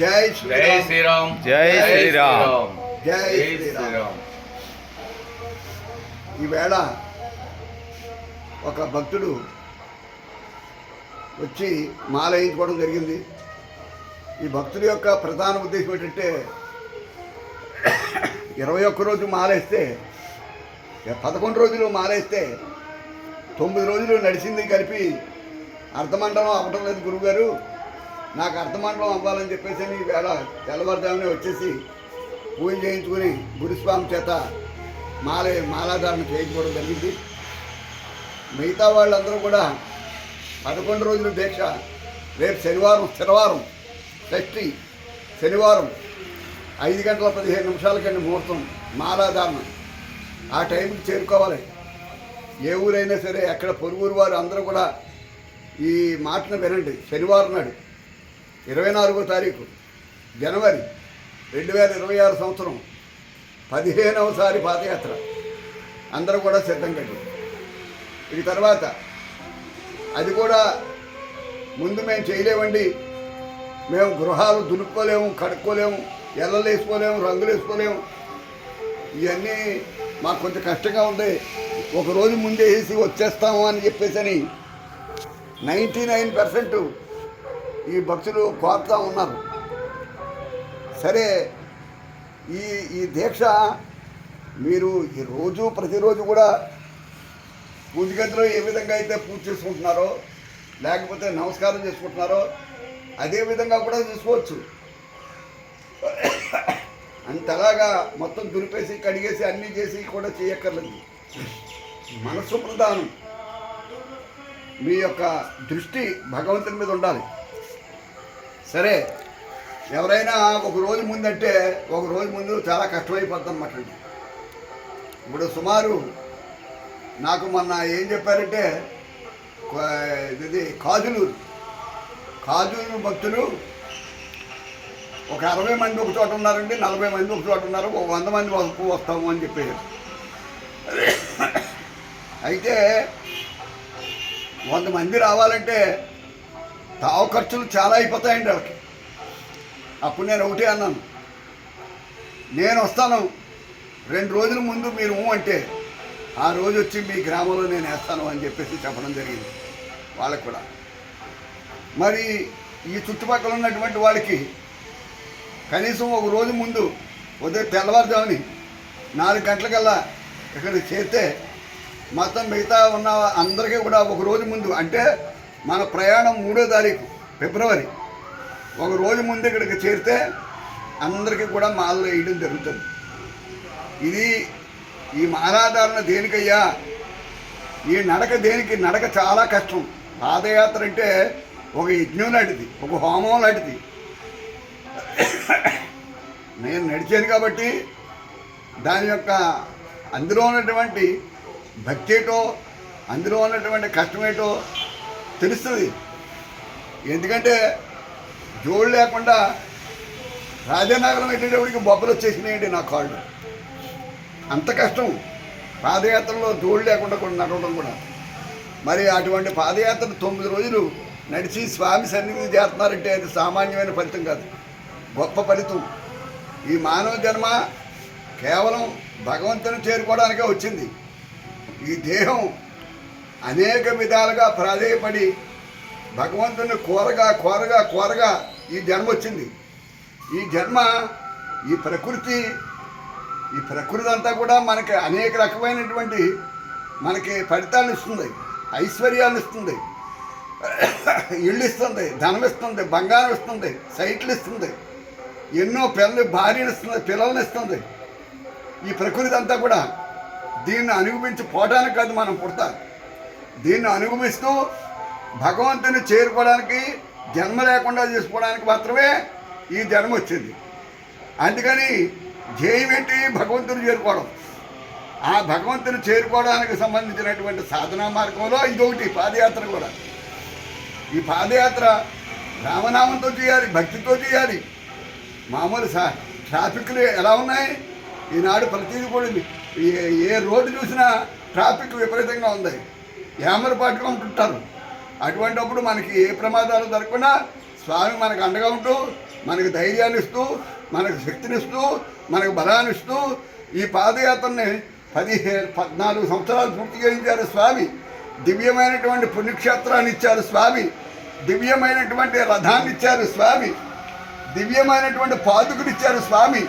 జై జై శ్రీరామ్. జై శ్రీరామ్. జై శ్రీరామ్. ఈవేళ ఒక భక్తుడు వచ్చి మాల వేయించుకోవడం జరిగింది. ఈ భక్తుడి యొక్క ప్రధాన ఉద్దేశం ఏంటంటే ఇరవై ఒక్క రోజు మాలేస్తే పదకొండు రోజులు మాలేస్తే తొమ్మిది రోజులు నడిచింది కలిపి అర్ధమండలం అవ్వటం లేదు గురువుగారు. నాకు అర్థమండలం అవ్వాలని చెప్పేసి అని వేళ తెల్లవారుజామునే వచ్చేసి పూజ చేయించుకుని గురుస్వామి చేత మాల మాలాధారణ చేయించుకోవడం జరిగింది. మిగతా వాళ్ళందరూ కూడా పదకొండు రోజుల దీక్ష రేపు శనివారం శనివారం షష్ఠి శనివారం ఐదు గంటల పదిహేను నిమిషాల కంటే ముహూర్తం మాలాధారణ. ఆ టైంకి చేరుకోవాలి. ఏ ఊరైనా సరే అక్కడ పొరుగురు వారు అందరూ కూడా ఈ మాటను వినండి. శనివారం నాడు ఇరవై నాలుగో తారీఖు జనవరి రెండు వేల ఇరవై ఆరు సంవత్సరం పదిహేనవసారి పాదయాత్ర. అందరూ కూడా సిద్ధం కట్టి ఇది తర్వాత అది కూడా ముందు మేము చేయలేమండి. మేము గృహాలు దులుపుకోలేము కడుక్కోలేము ఎల్లలు వేసుకోలేము రంగులు వేసుకోలేము ఇవన్నీ మాకు కొంచెం కష్టంగా ఉంది. ఒకరోజు ముందే వేసి వచ్చేస్తాము అని చెప్పేసి అని నైంటీ నైన్ పర్సెంట్ ఈ భక్తులు కోరుతూ ఉన్నారు. సరే ఈ ఈ దీక్ష మీరు ఈ రోజు ప్రతిరోజు కూడా పూజ గదిలో ఏ విధంగా అయితే పూజ చేసుకుంటున్నారో లేకపోతే నమస్కారం చేసుకుంటున్నారో అదే విధంగా కూడా చేసుకోవచ్చు. అంతలాగా మొత్తం దులిపేసి కడిగేసి అన్నీ చేసి కూడా చేయక్కర్లేదు. మనస్సు ప్రధానం. మీ యొక్క దృష్టి భగవంతుని మీద ఉండాలి. సరే ఎవరైనా ఒక రోజు ముందంటే ఒక రోజు ముందు చాలా కష్టమైపోద్ది అనమాట ఇప్పుడు సుమారు నాకు మొన్న ఏం చెప్పారంటే ఇది కాజులూరు. కాజులూరు భక్తులు ఒక అరవై మంది ఒక చోట ఉన్నారండి నలభై మంది ఒక చోట ఉన్నారు ఒక వంద మంది వరకు వస్తాము అని చెప్పారు అయితే వంద మంది రావాలంటే తావు ఖర్చులు చాలా అయిపోతాయండి వాళ్ళకి. అప్పుడు నేను ఒకటే అన్నాను. నేను వస్తాను. రెండు రోజుల ముందు మీరు అంటే ఆ రోజు వచ్చి మీ గ్రామంలో నేను వేస్తాను అని చెప్పేసి చెప్పడం జరిగింది. వాళ్ళకు కూడా. మరి ఈ చుట్టుపక్కల ఉన్నటువంటి వాళ్ళకి కనీసం ఒక రోజు ముందు ఉదయం తెల్లవారుజాముని నాలుగు గంటలకల్లా ఇక్కడ చేస్తే మొత్తం మిగతా ఉన్న అందరికీ కూడా ఒక రోజు ముందు అంటే మన ప్రయాణం మూడో తారీఖు ఫిబ్రవరి. ఒక రోజు ముందు ఇక్కడికి చేరితే అందరికీ కూడా మాలలు వేయడం జరుగుతుంది. ఇది ఈ మాలాధారణ దేనికయ్యా? ఈ నడక దేనికి? నడక చాలా కష్టం. పాదయాత్ర అంటే ఒక యజ్ఞం లాంటిది ఒక హోమం లాంటిది. నేను నడిచాను కాబట్టి దాని యొక్క అందులో ఉన్నటువంటి భక్తి ఏటో అందులో ఉన్నటువంటి కష్టమేటో తెలుస్తుంది. ఎందుకంటే జోడు లేకుండా రాజనగరం వెళ్ళేటప్పటికి బొబ్బలు వచ్చేసినాయండి నా కాళ్ళు. అంత కష్టం. పాదయాత్రలో జోడు లేకుండా కూడా నడవడం కూడా. మరి అటువంటి పాదయాత్ర తొమ్మిది రోజులు నడిచి స్వామి సన్నిధి చేస్తున్నారంటే అది సామాన్యమైన ఫలితం కాదు. గొప్ప ఫలితం. ఈ మానవ జన్మ కేవలం భగవంతుని చేరుకోవడానికే వచ్చింది. ఈ దేహం అనేక విధాలుగా ప్రాధేయపడి భగవంతుని కోరగా కోరగా కోరగా ఈ జన్మ వచ్చింది. ఈ జన్మ ఈ ప్రకృతి ఈ ప్రకృతి అంతా కూడా మనకి అనేక రకమైనటువంటి మనకి ఫలితాలు ఇస్తుంది. ఐశ్వర్యాలు ఇస్తుంది. ఇళ్ళు ఇస్తుంది ధనం ఇస్తుంది బంగారం ఇస్తుంది సైట్లు ఇస్తుంది. ఎన్నో పిల్లలు భార్యలు ఇస్తుంది పిల్లల్ని ఇస్తుంది. ఈ ప్రకృతి అంతా కూడా దీన్ని అనుభవించి పోవడానికి కాదు మనం పుడతాం. దీన్ని అనుగమిస్తూ భగవంతుని చేరుకోవడానికి జన్మ లేకుండా చేసుకోవడానికి మాత్రమే ఈ జన్మ వచ్చింది. అందుకని ధ్యేయం ఏంటి భగవంతుని చేరుకోవడం. ఆ భగవంతుని చేరుకోవడానికి సంబంధించినటువంటి సాధనా మార్గంలో ఇదొకటి పాదయాత్ర కూడా. ఈ పాదయాత్ర రామనామంతో చేయాలి భక్తితో చేయాలి. మామూలు సా ట్రాఫిక్లు ఎలా ఉన్నాయి? ఈనాడు ప్రతిదీ కూడా ఏ ఏ రోడ్డు చూసినా ట్రాఫిక్ విపరీతంగా ఉంది. హేమరపాటుగా ఉంటుంటారు. అటువంటిప్పుడు మనకి ఏ ప్రమాదాలు జరగకుండా స్వామి మనకు అండగా ఉంటూ మనకు ధైర్యాన్ని ఇస్తూ మనకు శక్తినిస్తూ మనకు బలాన్ని ఇస్తూ ఈ పాదయాత్రని పదిహేను పద్నాలుగు సంవత్సరాలు పూర్తి చేయించారు స్వామి. దివ్యమైనటువంటి పుణ్యక్షేత్రాన్ని ఇచ్చారు స్వామి. దివ్యమైనటువంటి రథాన్ని ఇచ్చారు స్వామి. దివ్యమైనటువంటి పాదుకులు ఇచ్చారు స్వామి.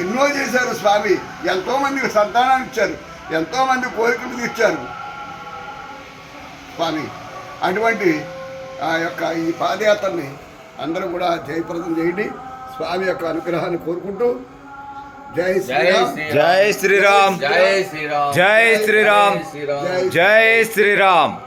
ఎన్నో చేశారు స్వామి. ఎంతోమందికి సంతానాన్ని ఇచ్చారు. ఎంతోమంది కోరికలు తీర్చారు. స్వామి అటువంటి ఆ యొక్క ఈ పాదయాత్రని అందరూ కూడా జయప్రదం చేయండి. స్వామి యొక్క అనుగ్రహాన్ని కోరుకుంటూ జై జై శ్రీరామ్. శ్రీరామ్. జై శ్రీరామ్. జై శ్రీరామ్. జై శ్రీరామ్. జై శ్రీరామ్.